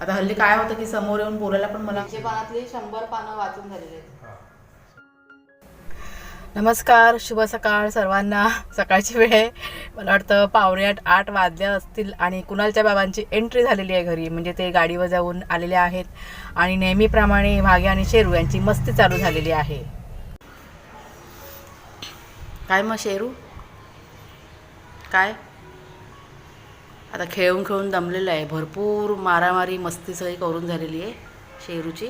आता हल्ली काय होतं की समोर येऊन बोलायला पण मला पानातली शंभर पानं वाचून झालेली आहेत. नमस्कार शुभ सकाळ सर्वांना. सकाळची वेळ आहे. मला वाटतं पावणे आठ आठ वाजल्या असतील आणि कुणालच्या बाबांची एंट्री झालेली आहे घरी. म्हणजे ते गाडीवर जाऊन आलेले आहेत. आणि नेहमीप्रमाणे भागे आणि शेरू यांची मस्ती चालू झालेली आहे. काय मग शेरू? काय? आता खेळून खेळून दमलेलं आहे. भरपूर मारामारी मस्ती सगळी करून झालेली आहे शेरूची.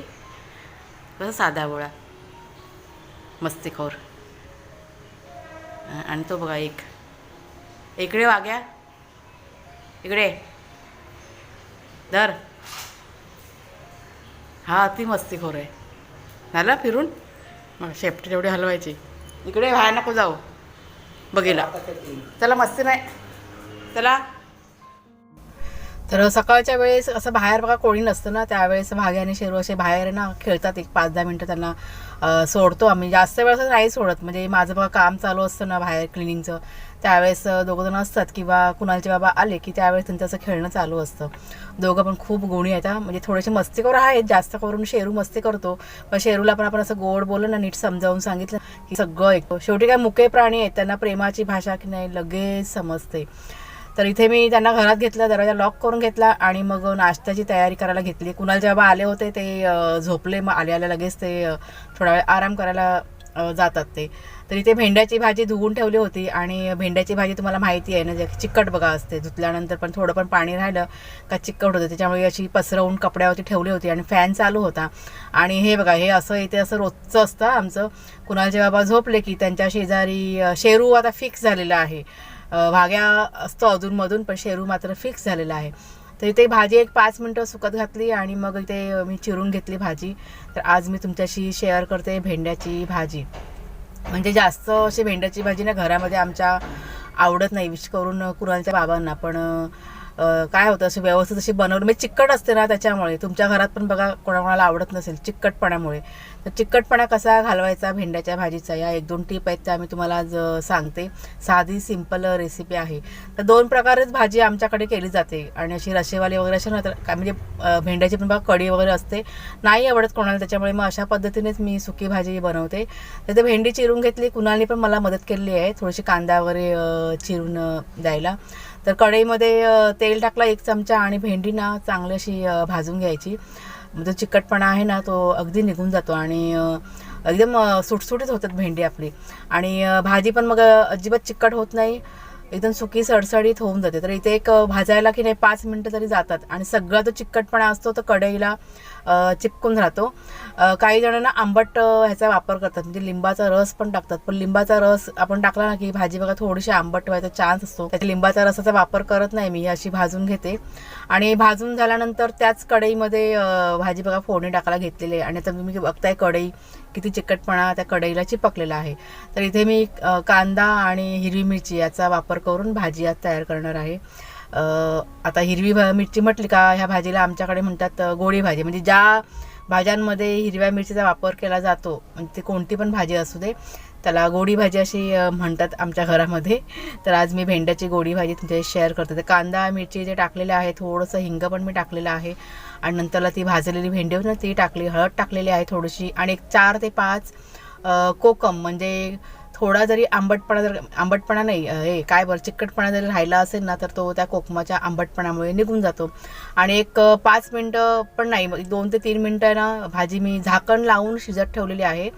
कसं साधा गोळा मस्तीखोर. आणि तो बघा एक. इकडे वाग्या. इकडे. धर. हा ती मस्तीखोर आहे. झालं फिरून? मग शेपटी तेवढी हलवायची. इकडे व्हाय नको जाऊ. बघिला. चला मस्ती नाही. चला. तर सकाळच्या वेळेस असं बाहेर बघा कोणी नसतं ना त्यावेळेस भागे आणि शेरू असे बाहेर ना खेळतात एक पाच दहा मिनटं त्यांना सोडतो आम्ही. जास्त वेळ असं नाही सोडत. म्हणजे माझं बघा काम चालू असतं ना बाहेर क्लिनिंगचं त्यावेळेस अं, दोघं जण असतात किंवा कुणालचे बाबा आले की त्यावेळेस त्यांचं असं खेळणं चालू असतं. दोघं पण खूप गुणी आहेत म्हणजे थोडेसे मस्तीखोर आहेत जास्त करून शेरू मस्ती करतो. पण शेरूला पण आपण असं गोड बोललं ना नीट समजावून सांगितलं. की सगळं ऐकतो. शेवटी काय मुके प्राणी आहेत त्यांना प्रेमाची भाषा की नाही लगेच समजते. तर इथे मी त्यांना घरात घेतलं दरवाजा लॉक करून घेतला आणि मग नाश्त्याची तयारी करायला घेतली. कुणाल जेव्हा आले होते ते झोपले. मग आले आल्या लगेच ते थोडा वेळ आराम करायला जातात ते. तर इथे भेंड्याची भाजी धुवून ठेवली होती आणि भेंड्याची भाजी तुम्हाला माहिती आहे ना जे चिकट बघा असते. धुतल्यानंतर पण थोडं पण पाणी राहिलं का चिकट होतं. त्याच्यामुळे अशी पसरवून कपड्यावरती ठेवली होती आणि फॅन चालू होता. आणि हे बघा हे असं इथे असं रोजचं असतं आमचं. कुणालचे बाबा झोपले की त्यांच्या शेजारी शेरू आता फिक्स झालेला आहे. भाग्या असतो अधूनमधून पण शेरू मात्र फिक्स झालेला आहे. तर इथे भाजी एक पाच मिनटं सुकत घातली आणि मग इथे मी चिरून घेतली भाजी. तर आज मी तुमच्याशी शेअर करते भेंड्याची भाजी. म्हणजे जास्त अशी भेंड्याची भाजी ना घरामध्ये आमच्या आवडत नाही विश करून कुणालच्या बाबांना. पण काय होतं असं व्यवस्थित अशी बनवली. म्हणजे चिकट असते ना त्याच्यामुळे. तुमच्या घरात पण बघा कोणाकोणाला आवडत नसेल चिकटपणामुळे. तर चिकटपणा कसा घालवायचा? भेंड्याच्या भाजीचा. या एक दोन टीप आहेत त्या मी तुम्हाला आज सांगते. साधी सिंपल रेसिपी आहे. तर दोन प्रकारेच भाजी आमच्याकडे केली जाते. आणि अशी रशेवाली वगैरे अशा ना तर काय म्हणजे भेंड्याची पण बघा कढी वगैरे असते. नाही आवडत कोणाला त्याच्यामुळे. मग अशा पद्धतीनेच मी सुकी भाजी बनवते. तर ते भेंडी चिरून घेतली. कुणाने पण मला मदत केली आहे. थोडीशी कांदा वगैरे चिरून द्यायला. तर कढईमध्ये तेल टाकला एक चमचा आणि भेंडी ना चांगली अशी भाजून घ्यायची. जो चिकटपणा आहे ना तो अगदी निघून जातो आणि एकदम सुटसुटीत होतात भेंडी आपली. आणि भाजी पण मग अजिबात चिकट होत नाही. एकदम सुकी सडसडीत होऊन जाते. तर इथे एक भाजायला की नाही पाच मिनटं तरी जातात. आणि सगळा तो चिकटपणा असतो तो कढईला चिपकून राहतो. काही जणांना आंबट ह्याचा वापर करतात. म्हणजे लिंबाचा रस पण टाकतात. पण लिंबाचा रस आपण टाकला ना की भाजी बघा थोडीशी आंबट व्हायचा चान्स असतो. त्याच्या लिंबाचा रसाचा वापर करत नाही मी अशी भाजून घेते. आणि भाजून झाल्यानंतर त्याच कढईमध्ये भाजी बघा फोडणी टाकायला घेतलेली आहे. आणि आता तुम्ही बघताय कढई किती चिकटपणा त्या कढईला चिपकलेला आहे. तर इथे मी कांदा आणि हिरवी मिरची याचा वापर करून भाजी आज तयार करणार आहे. आता हिरवी भा- मिरची म्हटली का ह्या भाजीला आमच्याकडे म्हणतात गोळी भाजी. म्हणजे ज्या भाज्यांमध्ये हिरव्या मिरचीचा वापर केला जातो म्हणजे ती कोणती पण भाजी असू दे त्याला गोडी भाजी अशी म्हणतात आमच्या घरामध्ये. तर आज मी भेंड्याची गोडी भाजी तुमच्याशी शेअर करते. तर कांदा मिरची जे टाकलेले आहे थोडंसं हिंग पण मी टाकलेलं आहे. आणि नंतरला ती भाजलेली भेंडी होती ना ती टाकली हळद टाकलेली आहे थोडीशी. आणि एक चार ते पाच कोकम म्हणजे थोडा जरी आंबटपणा जर आंबटपणा नाही हे काय बरं चिकटपणा जरी राहिला असेल ना तर तो त्या कोकमाच्या आंबटपणामुळे निघून जातो. आणि एक पाच मिनटं पण नाही मग दोन ते तीन मिनटं ना भाजी मी झाकण लावून शिजत ठेवलेली आहे.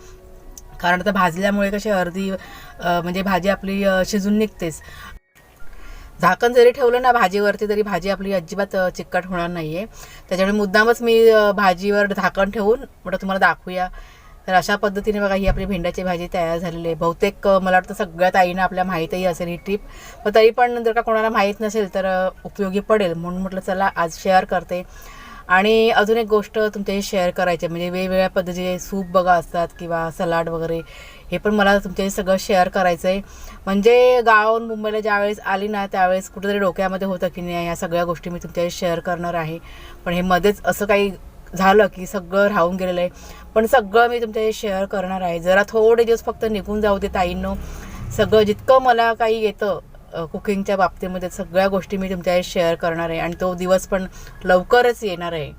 कारण आता भाजल्यामुळे कशी अर्धी म्हणजे भाजी आपली शिजून निघतेच. झाकण जरी ठेवलं ना भाजीवरती तरी भाजी आपली अजिबात चिकट होणार नाही आहे त्याच्यामुळे मुद्दामच मी भाजीवर झाकण ठेवून म्हटलं तुम्हाला दाखवूया. तर अशा पद्धतीने बघा ही आपली भेंड्याची भाजी तयार झालेली आहे. बहुतेक मला वाटतं सगळ्यात आईनं आपल्या माहीतही असेल ही टिप पण तरी पण जर का कोणाला माहीत नसेल तर उपयोगी पडेल म्हणून म्हटलं चला आज शेअर करते. आणि अजून एक गोष्ट तुमच्याशी शेअर करायची आहे. म्हणजे वेगवेगळ्या पद्धतीचे सूप बघा असतात किंवा सलाड वगैरे हे पण मला तुमच्याशी सगळं शेअर करायचं आहे म्हणजे गावाहून मुंबईला ज्यावेळेस आली ना त्यावेळेस कुठेतरी डोक्यामध्ये होतं की नाही ह्या सगळ्या गोष्टी मी तुमच्याशी शेअर करणार आहे. पण हे मध्येच असं काही झालं की सगळं राहून गेलेलं आहे. पण सगळं मी तुमच्याशी शेअर करणार आहे. जरा थोडे दिवस फक्त निघून जाऊ दे ताईंनो. सगळं जितकं मला काही येतं कुकिंगच्या बाबतीमध्ये सगळ्या गोष्टी मी तुमच्याशी शेअर करणार आहे. आणि तो दिवस पण लवकरच येणार आहे.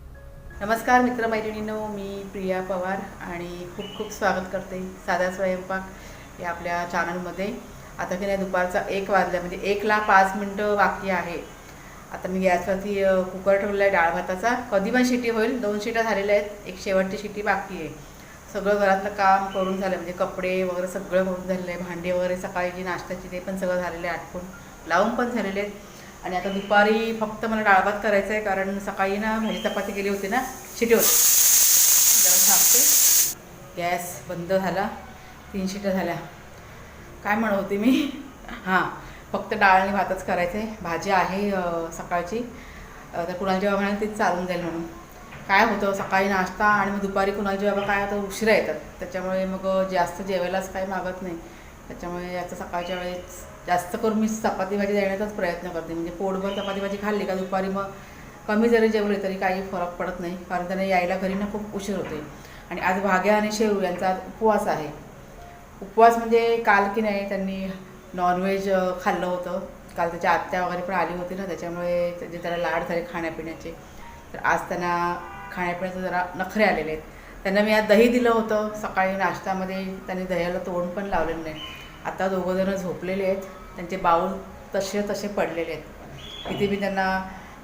नमस्कार मित्रमैत्रिणींनो मी प्रिया पवार आणि खूप खूप स्वागत करते साधा स्वयंपाक या आपल्या चॅनलमध्ये आता की नाही दुपारचा एक वाजला म्हणजे एकला पाच मिनटं बाकी आहे. आता मी गॅसवरती कुकर ठेवला आहे डाळ भाताचा कधी पण शिटी होईल दोन शिट्या झालेल्या आहेत एक शेवटची शिटी बाकी आहे. सगळं घरातलं काम करून झालं म्हणजे कपडे वगैरे सगळं करून झालेलं आहे भांडे वगैरे सकाळी जी नाश्त्याची ते पण सगळं झालेलं आहे आटपून. लावून पण झालेले आहेत. आणि आता दुपारी फक्त मला डाळ भात करायचं आहे कारण सकाळी ना भाजी चपाती केली होती ना शिटी होती. जरा थांबते. गॅस बंद झाला तीन शिट्या झाल्या. काय म्हणत होते मी? हां. फक्त डाळ आणि भातच करायचं. आहे भाजी आहे सकाळची. तर कुणालजी बाबा म्हणाले तीच चालून जाईल म्हणून. काय होतं सकाळी नाश्ता आणि मग दुपारी कुणालजी बाबा काय होतं उशिरा येतात. त्याच्यामुळे मग जास्त जेवायलाच काही मागत नाही. त्याच्यामुळे याचं सकाळच्या वेळेस जास्त करून मी चपाती भाजी देण्याचाच प्रयत्न करते. म्हणजे पोटभर चपाती भाजी खाल्ली का दुपारी मग कमी जरी जेवले तरी काही फरक पडत नाही. कारण त्यांना यायला घरी ना खूप उशीर होते आणि आज भाग्या आणि शेरू यांचा आज उपवास आहे. उपवास म्हणजे काल की नाही त्यांनी नॉनव्हेज खाल्लं होतं. काल त्याच्या आत्या वगैरे पण आली होती ना त्याच्यामुळे त्याचे त्याला लाड झाले खाण्यापिण्याचे. तर आज त्यांना खाण्यापिण्याचे जरा नखरे आलेले आहेत. त्यांना मी आज दही दिलं होतं. सकाळी नाश्त्यामध्ये त्यांनी दह्याला तोंड पण लावलेलं नाही. आता दोघंजणं झोपलेले आहेत. त्यांचे बाऊल तसे तसे पडलेले आहेत. किती मी त्यांना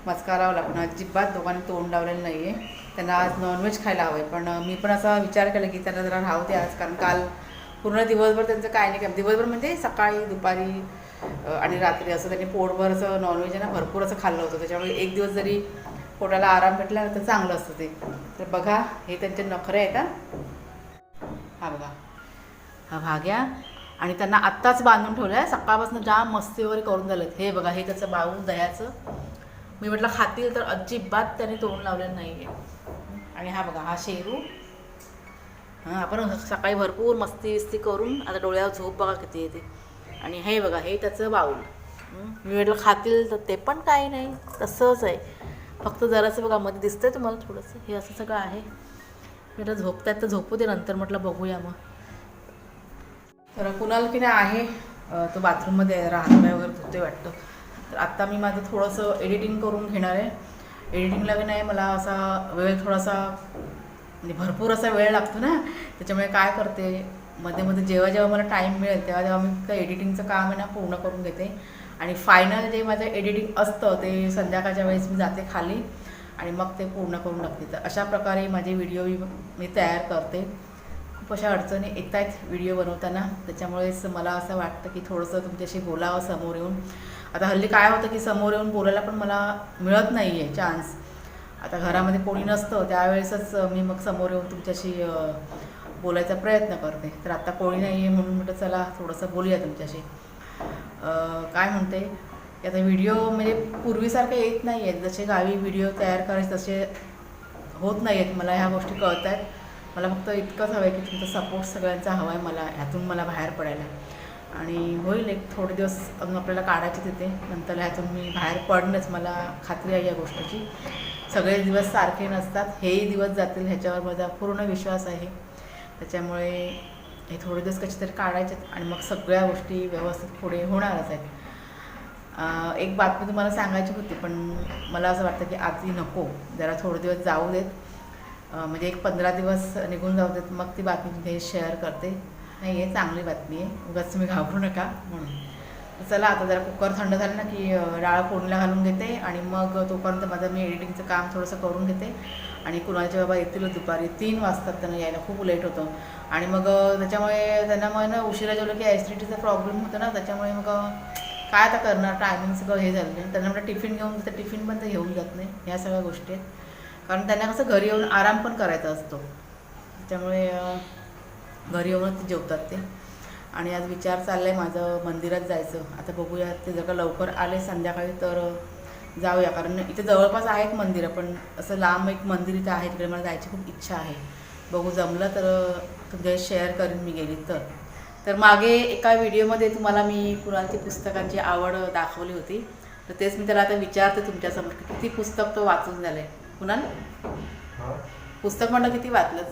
मस्कारावं लागून अजिबात दोघांनी तोंड लावलेलं नाही आहे त्यांना आज नॉनव्हेज खायला हवं आहे पण मी पण असा विचार केला की त्यांना जरा राहू दे आज. कारण काल पूर्ण दिवसभर त्यांचं काय नाही काय दिवसभर म्हणजे सकाळी दुपारी आणि रात्री असं त्यांनी पोटभर असं नॉनव्हेज आहे ना भरपूर असं खाल्लं होतं. त्याच्यामुळे एक दिवस जरी पोटाला आराम भेटला तर चांगलं असतं ते. तर बघा हे त्यांचे नखरे आहेत हा. हा बघा. हा भाग्या आणि त्यांना आत्ताच बांधून ठेवलं आहे सकाळपासून जाम मस्ती वगैरे करून झालं हे बघा हे त्याचं बाऊ दह्याचं. मी म्हटलं खातील तर अजिबात त्याने तोंड लावलेलं नाही आहे आणि हा बघा हा शेरू. हां आपण सकाळी भरपूर मस्ती विस्ती करून आता डोळ्यावर झोप बघा किती येते. आणि हे बघा हे त्याचं बाऊल मी म्हटलं खातील तर ते पण काही नाही तसंच आहे. फक्त जरासं बघा मध्ये दिसतंय तुम्हाला थोडंसं? हे असं सगळं आहे. म्हटलं झोपतायत तर झोपू दे नंतर. म्हटलं बघूया मग. तर कुणाल की नाही आहे तो बाथरूममध्ये राहतोय वगैरे धुते वाटतं. तर आत्ता मी माझं थोडंसं एडिटिंग करून घेणार आहे. एडिटिंगला की नाही मला असा वेळ थोडासा म्हणजे भरपूर असा वेळ लागतो ना. त्याच्यामुळे काय करते मध्ये मध्ये जेव्हा जेव्हा मला टाईम मिळेल तेव्हा जेव्हा मी काही एडिटिंगचं काम आहे ना पूर्ण करून घेते. आणि फायनल जे माझं एडिटिंग असतं ते संध्याकाळच्या वेळेस मी जाते खाली आणि मग ते पूर्ण करून टाकते. तर अशा प्रकारे माझे व्हिडिओ मी तयार करते. खूप अशा अडचणी येत आहेत व्हिडिओ बनवताना. त्याच्यामुळेच मला असं वाटतं की थोडंसं तुमच्याशी बोलावं समोर येऊन. आता हल्ली काय होतं की समोर येऊन बोलायला पण मला मिळत नाही आहे चान्स आता घरामध्ये कोणी नसतं त्यावेळेसच मी मग समोर येऊन तुमच्याशी बोलायचा प्रयत्न करते. तर आता कोणी नाही आहे म्हणून म्हटलं चला थोडंसं बोलूया तुमच्याशी. काय म्हणते? की आता व्हिडिओ म्हणजे पूर्वीसारखे येत नाही आहेत जसे गावी व्हिडिओ तयार करायचे तसे होत नाही आहेत मला ह्या गोष्टी कळत आहेत मला फक्त इतकंच हवं आहे की तुमचा सपोर्ट सगळ्यांचा हवा आहे मला ह्यातून मला बाहेर पडायला. आणि होईल एक थोडे दिवस अजून आपल्याला काढायचे तिथे. नंतर ह्यातून मी बाहेर पडणंच मला खात्री आहे या गोष्टीची. सगळे दिवस सारखे नसतात. हेही दिवस जातील ह्याच्यावर माझा पूर्ण विश्वास आहे. त्याच्यामुळे हे थोडे दिवस कसे तरी काढायचे आणि मग सगळ्या गोष्टी व्यवस्थित पुढे होणारच आहेत. एक बातमी तुम्हाला सांगायची होती पण मला असं वाटतं की आधी नको. जरा थोडे दिवस जाऊ देत. म्हणजे एक पंधरा दिवस निघून जाऊ देत. मग ती बातमी तिथे शेअर करते. नाही आहे चांगली बातमी आहे. उगाच तुम्ही घाबरू नका म्हणून. चला आता जरा कुकर थंड झालं ना की डाळ फोडणीला घालून घेते आणि मग तोपर्यंत माझं मी एडिटिंगचं काम थोडंसं करून घेते. आणि कुणाचे बाबा येतील दुपारी तीन वाजतात त्यांना यायला खूप लेट होतं. आणि मग त्याच्यामुळे त्यांना मग ना उशिरा जेवलं की ॲसिडिटीचा प्रॉब्लेम होतो ना त्याच्यामुळे मग काय आता करणार? टायमिंग सगळं हे झालं नाही. त्यांना म्हटलं टिफिन घेऊन तर टिफिन पण ते घेऊन जात नाही. ह्या सगळ्या गोष्टी आहेत. कारण त्यांना कसं घरी येऊन आराम पण करायचा असतो. त्याच्यामुळे घरी येऊनच ते जेवतात ते. आणि आज विचार चालला आहे माझं मंदिरात जायचं. आता बघूया ते जर का लवकर आले संध्याकाळी तर जाऊया. कारण इथे जवळपास आहेत मंदिरं पण असं लांब एक मंदिर इथं आहे तिकडे मला जायची खूप इच्छा आहे. बघू जमलं तर तुमच्या शेअर करीन मी गेली तर. तर मागे एका व्हिडिओमध्ये तुम्हाला मी कुणालची पुस्तकांची आवड दाखवली होती. तर तेच मी त्याला आता विचारते तुमच्यासमोर. किती पुस्तक तो वाचून झालंय? कुणाल? हा. पुस्तक म्हणलं किती वाचलं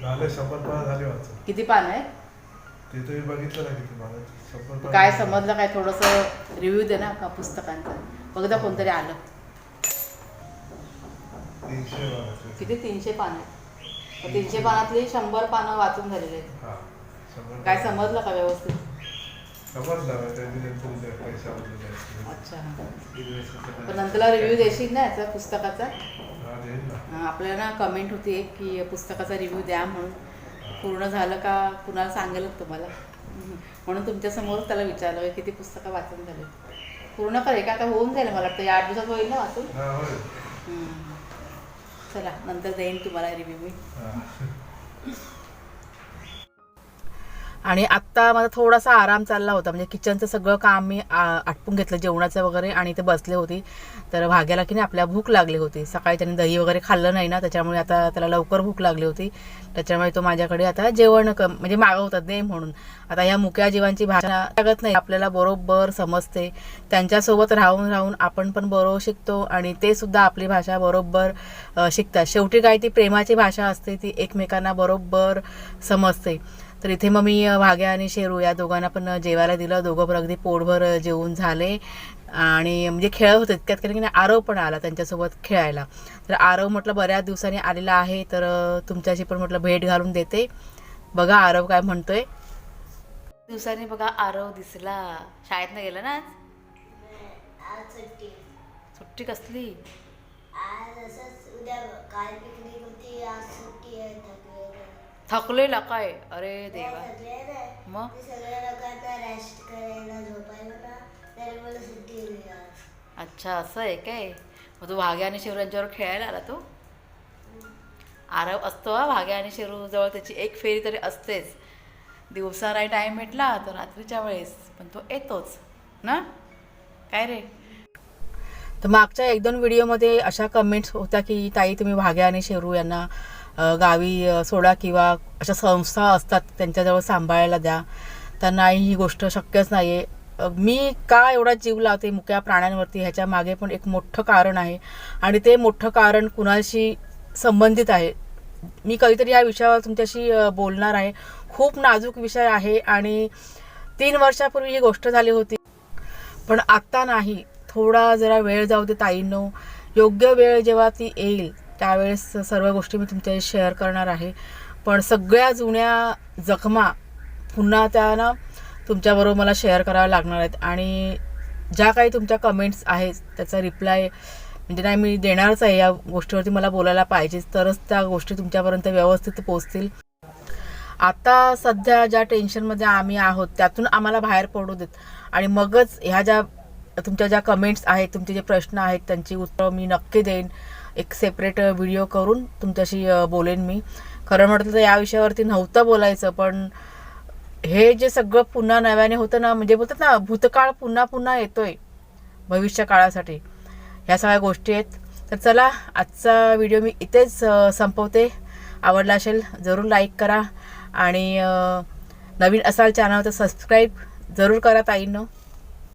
झाले शंभर पानं झाली वाचून. किती पान आहे ते तुम्ही बघितलं ना किती पानं काय. समजलं काय? थोडंसं रिव्ह्यू दे ना का पुस्तकांचा. बघदा कोणतरी आलं. तीनशे. किती? तीनशे पानं आहेत. तीनशे पानातली शंभर पानं वाचून झालेले आहेत. काय समजलं का व्यवस्थित? समजलं. अच्छा काय? नंतरला रिव्ह्यू देशील ना याचा पुस्तकाचा हा, आपल्याला कमेंट होती एक की पुस्तकाचा रिव्ह्यू द्या म्हणून पूर्ण झालं का कुणाला सांगेलच तुम्हाला. म्हणून तुमच्यासमोर त्याला विचारलं की किती पुस्तकं वाचून झाले पूर्ण करे का आता होऊन जाईल मला वाटतं या आठ दिवसात होईल ना वाचून. चला नंतर देईन तुम्हाला रिव्ह्यू मी. आणि आत्ता माझा थोडासा आराम चालला होता. म्हणजे किचनचं सगळं काम मी आटपून घेतलं जेवणाचं वगैरे आणि ते बसले होती. तर भाग्याला की नाही आपल्या भूक लागली होती. सकाळी त्याने दही वगैरे खाल्लं नाही ना त्याच्यामुळे आता त्याला लवकर भूक लागली होती. त्याच्यामुळे तो माझ्याकडे आता जेवण क म्हणजे मागवतात नाही म्हणून. आता ह्या मुक्या जीवांची भाषा लागत नाही. आपल्याला बरोबर समजते. त्यांच्यासोबत राहून राहून आपण पण बरोबर शिकतो. आणि ते सुद्धा आपली भाषा बरोबर शिकतात. शेवटी काय ती प्रेमाची भाषा असते ती एकमेकांना बरोबर समजते. तर इथे मग मी भाग्या आणि शेरू या दोघांना पण जेवायला दिलं. दोघं पण अगदी पोटभर जेवून झाले. आणि म्हणजे खेळत होते त्यात कारण की नाही आरव पण आला त्यांच्यासोबत खेळायला. तर आरव म्हटलं बऱ्याच दिवसांनी आलेला आहे तर तुमच्याशी पण म्हटलं भेट घालून देते. बघा आरव काय म्हणतोय. दिवसांनी बघा आरव दिसला. शाळेतनं गेला ना आज? आज सुट्टी सुट्टी कसली? आज असंच उद्या काल पिकनिक होती आज सुट्टी आहे थकलेलं काय? अरे देवा. मग? अच्छा असं आहे काय? मग तू भाग्या आणि शेरू यांच्यावर खेळायला आला तो? आरव असतो हा भाग्या आणि शेरू जवळ. त्याची एक फेरी तरी असतेच. दिवसा नाही टाईम भेटला तर रात्रीच्या वेळेस पण तो येतोच ना? काय रे? तर मागच्या एक दोन व्हिडिओमध्ये अशा कमेंट्स होत्या की ताई तुम्ही भाग्या आणि शेरू यांना गावी सोडा किंवा अशा संस्था असतात त्यांच्याजवळ सांभाळायला द्या. तर नाही ही गोष्ट शक्यच नाही आहे मी का एवढा जीव लावते मुक्या प्राण्यांवरती ह्याच्या मागे पण एक मोठं कारण आहे. आणि ते मोठं कारण कुणाशी संबंधित आहे? मी कधीतरी या विषयावर तुमच्याशी बोलणार आहे. खूप नाजूक विषय आहे आणि तीन वर्षापूर्वी ही गोष्ट झाली होती. पण आत्ता नाही. थोडा जरा वेळ जाऊ दे ताईंनो. योग्य वेळ जेव्हा ती येईल त्यावेळेस सर्व गोष्टी मी तुमच्याशी शेअर करणार आहे. पण सगळ्या जुन्या जखमा पुन्हा त्या ना तुमच्याबरोबर मला शेअर कराव्या लागणार आहेत. आणि ज्या काही तुमच्या कमेंट्स आहेत त्याचा रिप्लाय म्हणजे नाही मी देणारच आहे. या गोष्टीवरती मला बोलायला पाहिजेच. तरच त्या गोष्टी तुमच्यापर्यंत व्यवस्थित पोचतील आता सध्या ज्या टेन्शनमध्ये आम्ही आहोत त्यातून आम्हाला बाहेर पडू देत. आणि मगच ह्या ज्या तुमच्या ज्या कमेंट्स आहेत तुमचे जे प्रश्न आहेत त्यांची उत्तरं मी नक्की देईन. एक सेपरेट व्हिडिओ करून तुमच्याशी बोलेन मी. खरं म्हटलं तर या विषयावरती नव्हतं बोलायचं पण हे जे सगळं पुन्हा नव्याने होतं ना म्हणजे बोलतात ना भूतकाळ पुन्हा पुन्हा येतोय भविष्य काळासाठी. ह्या सगळ्या गोष्टी आहेत. तर चला आजचा व्हिडिओ मी इथेच संपवते. आवडला असेल जरूर लाईक करा. आणि नवीन असाल चॅनल तर सबस्क्राईब जरूर करा ताईंनो.